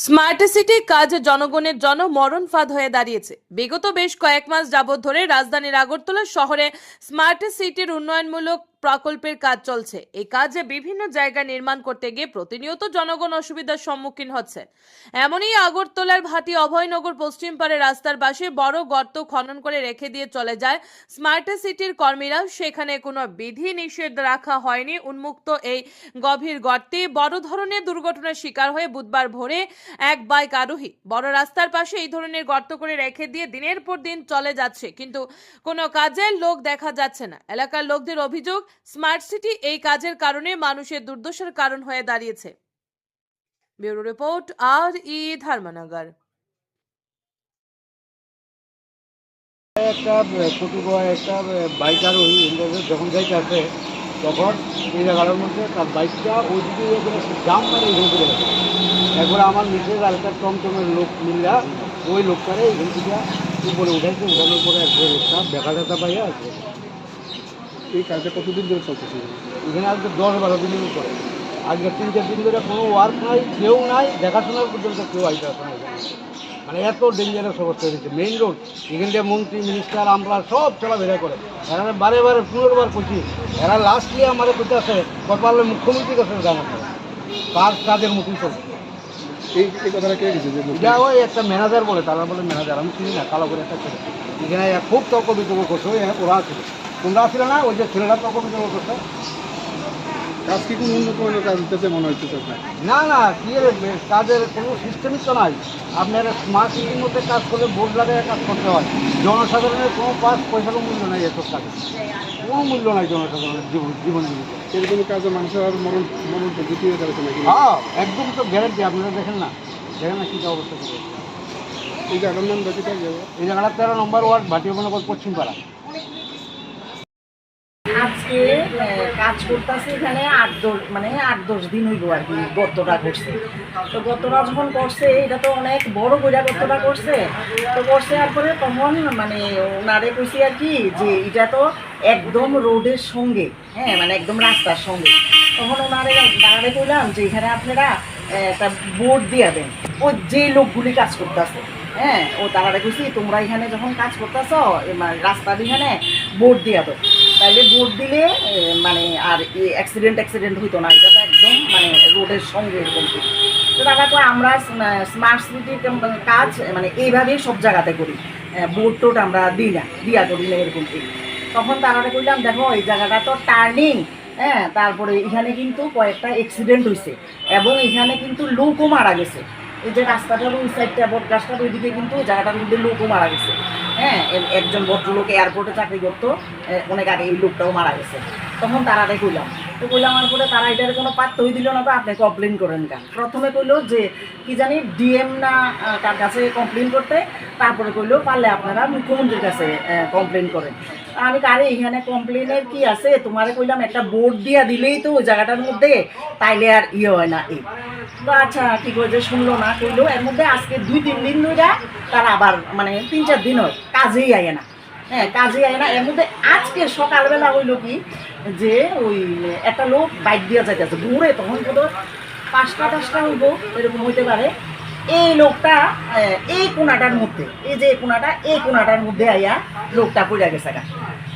Smart city কাজ জনগণের জনমরণ ফাঁদ হয়ে দাঁড়িয়েছে। বিগত বেশ কয়েক মাস যাবত ধরে রাজধানীর আগরতলা শহরে স্মার্ট সিটির উন্নয়নমূলক প্রকল্পের কাজ চলছে। এই কাজে বিভিন্ন জায়গা নির্মাণ করতে গিয়ে প্রতিনিয়ত জনগণ অসুবিধার সম্মুখীন হচ্ছে এমনই আগরতলার ভাটি অভয়নগর পশ্চিম পাড়ে রাস্তার পাশে বড় গর্ত খনন করে রেখে দিয়ে চলে যায় স্মার্ট সিটির কর্মীরা। সেখানে কোনো বিধি নিষেধ রাখা হয়নি। উন্মুক্ত এই গভীর গর্তে বড় ধরনের দুর্ঘটনার শিকার হয়ে বুধবার ভোরে এক বাইক আরোহী বড় রাস্তার পাশে এই ধরনের গর্ত করে রেখে দিয়ে দিনের পর দিন চলে যাচ্ছে। কিন্তু কোনো কাজের লোক দেখা যাচ্ছে না। এলাকার লোকদের অভিযোগ স্মার্ট সিটি এই কাজের কারণে মানুষের দুর্দশার কারণ হয়ে দাঁড়িয়েছে। ব্যুরো রিপোর্ট আর ই ধর্মনগর। একটা ছোটো বয় একটা বাইক যখন যাইতে আসে, তখন মধ্যে তার বাইকটা ওইদিকে ইয়ে করে জাম মানে একবার আমার নিচে আর টমটমের লোক মিললা, ওই লোকটারে এখান থেকে উপরে উঠাইছে, উঠানোর পরে দেখা পাইয়া আছে এই কাজটা কতদিন ধরে চলতেছে? এখানে আজকে দশ বারো দিনের উপরে। আজকে তিন চার দিন ধরে কোনো ওয়ার্ক নাই কেউ নাই দেখাশোনার পর্যন্ত কেউ আইতে আসে না এখানে। মানে এত ডেঞ্জারাস অবস্থা হয়েছে মেইন রোড এখান থেকে মন্ত্রী মিনিস্টার আমরা সব চলাফেরা করে। এরা বারে বারে পুনর্বার করছি এরা লাস্টলি আমাদের করতে আসে কপালে মুখ্যমন্ত্রীর কাছে জানা কাজ কাজের মতোই চলছে। এই কথাটা কে গেছে যে এটা ওই একটা ম্যানেজার বলে তারা বলে ম্যানেজার আমি চিনি না কালো করে একটা ছেলে। এখানে খুব তর্ক বিতর্ক করছে ওরা ছিল তোমরা ছিল না ওই যে ছেলেরা বিতর্ক করছে। কাজ কি কোনো উন্নত মানের কাজ দিতেছে মনে হচ্ছে না না কি কাজের কোনো সিস্টেমই তো নাই। আপনার স্মার্ট সিটির মধ্যে কাজ করলে বোর্ড লাগায় কাজ করতে হয়। জনসাধারণের কোনো পাঁচ পয়সারও মূল্য নাই এসব কাজে। কোনো মূল্য নাই জনসাধারণের জীবন জীবন জীবিকা এরকম কাজে মানুষের আর মরণ মরণ পদ্ধতি হয়ে যাচ্ছে নাকি? হ্যাঁ একদম তো গ্যারান্টি আপনারা দেখেন না। দেখেন না কী অবস্থা। এই জায়গার নাম এই জায়গাটা তেরো নম্বর ওয়ার্ড ভাটিয়াবনগর পশ্চিম পাড়া আজকে আহ, কাজ করতেছে এখানে আট দশ মানে আট দশ দিন হইব আর কি গর্তটা করছে। তো গর্তটা যখন করছে, এটা তো অনেক বড় কইরা গর্তটা করছে। তো করছে আর পরে তখন মানে ওনারে কইছি আর কি যে এটা তো একদম রোডের সঙ্গে হ্যাঁ মানে একদম রাস্তার সঙ্গে। তখন ওনারে দাঁড়ারে কইলাম যে এখানে আপনারা একটা বোর্ড দিয়ে দেন। ওই যে লোকগুলি কাজ করতেছে হ্যাঁ ও তারা কইছি, তোমরা এখানে যখন কাজ করতেছ রাস্তার এখানে বোর্ড দিয়ে দাও। তাইলে বোর্ড দিলে মানে আর অ্যাক্সিডেন্ট অ্যাক্সিডেন্ট হইতো না, এটা তো একদম মানে রোডের সঙ্গে এরকম। তো তারা তো আমরা স্মার্ট সিটির কাজ মানে এইভাবেই সব জায়গাতে করি। বোর্ড টোড আমরা দিই না, দিয়া করি না এরকম তখন তারা কইলাম, দেখো, এই জায়গাটা তো টার্নিং হ্যাঁ তারপরে এখানে কিন্তু কয়েকটা অ্যাক্সিডেন্ট হয়েছে এবং এখানে কিন্তু লোকও মারা গেছে। এই যে রাস্তাটার ওই সাইডটা, বট গাছটার ওইদিকে কিন্তু জায়গাটার মধ্যে লোকও মারা গেছে। হ্যাঁ একজন ভদ্রলোক এয়ারপোর্টে চাকরি করতো অনেক আগে এই লোকটাও মারা গেছে। তখন তারা কইলাম তো কইলাম আর পরে তারা এটার কোনো পাত্তই দিল না তো আপনি কমপ্লেন করেন কেন? প্রথমে কইলো যে, কি জানি ডিএম না তার কাছে কমপ্লেন করতে, তারপরে কইলো পারলে আপনারা মুখ্যমন্ত্রীর কাছে কমপ্লেন করেন। আমি কারে এখানে কমপ্লেনের কি আছে? তোমারে কইলাম একটা বোর্ড দিয়া দিলেই তো ওই জায়গাটার মধ্যে তাইলে আর ইয়ে হয় না এই তো আচ্ছা কি করে যে শুনলো না, কইলো, এর মধ্যে আজকে দুই, তিন দিন ধরে তার আবার মানে তিন, চার দিন হয়, কাজেই আয় না। হ্যাঁ কাজে আয় না। এর মধ্যে আজকে সকালবেলা হইল কি যে ওই একটা লোক বাইক দিয়ে যাইতেছে। ঘুরে তখন কত পাঁচটা টাচটা হইব, এরকম হইতে পারে। এই লোকটা এই কোনাটার মধ্যে, এই যে কোনাটা, এই কোনাটার মধ্যে আইয়া লোকটা পড়ে গেছে গা।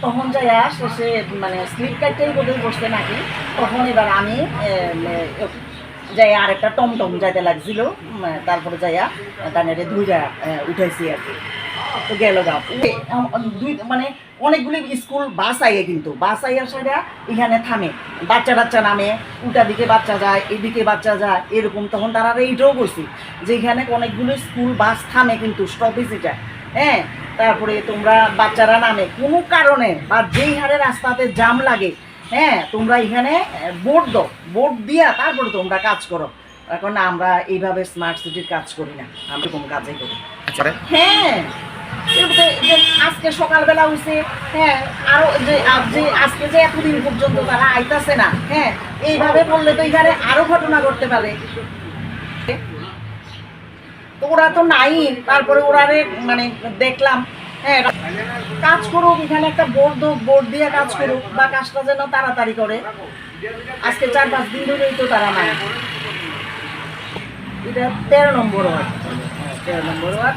তখন যাইয়া শেষে মানে স্লিপ কাটতেই বোধহয় বসতে নাকি। তখন এবার আমি যাই আর একটা টমটম যাইতে লাগছিল। তারপরে যাইয়া, তানের ধুইরা উঠাইছি আর কি। তো গেল গা। দুই মানে অনেকগুলি স্কুল বাস আইয়ে কিন্তু। বাস আইয়া সেটা এখানে থামে। বাচ্চা টাচ্চা নামে উল্টা দিকে বাচ্চা যায় এদিকে বাচ্চা যায় এরকম। তখন তারা এইটাও করছি যে এখানে অনেকগুলো স্কুল বাস থামে কিন্তু স্টপেজ এটা। হ্যাঁ তারপরে তোমরা বাচ্চারা নামে। কোনো কারণে বা যেই হারে রাস্তাতে জাম লাগে হ্যাঁ তোমরা এখানে বোর্ড দাও। বোর্ড দিয়া তারপরে তোমরা কাজ করো। এখন আমরা এইভাবে স্মার্ট সিটির কাজ করি না। আমরা কোনো কাজই করি হ্যাঁ এই যে- যে আজকে সকালবেলা হ্যাঁ যে আজকে যে এতদিন পর্যন্ত তারা আইতাছে না হ্যাঁ এইভাবে বললে তো এখানে ঘটনা পারে। ওরা তো নাই তারপরে মানে দেখলাম হ্যাঁ কাজ করুক এখানে একটা বোর্ড বোর্ড দিয়ে কাজ করুক বা কাজটা যেন তাড়াতাড়ি করে। আজকে চার পাঁচ দিন ধরেই তো তারা নাই। এটা তেরো নম্বর ওয়ার্ড। হ্যাঁ, তেরো নম্বর ওয়ার্ড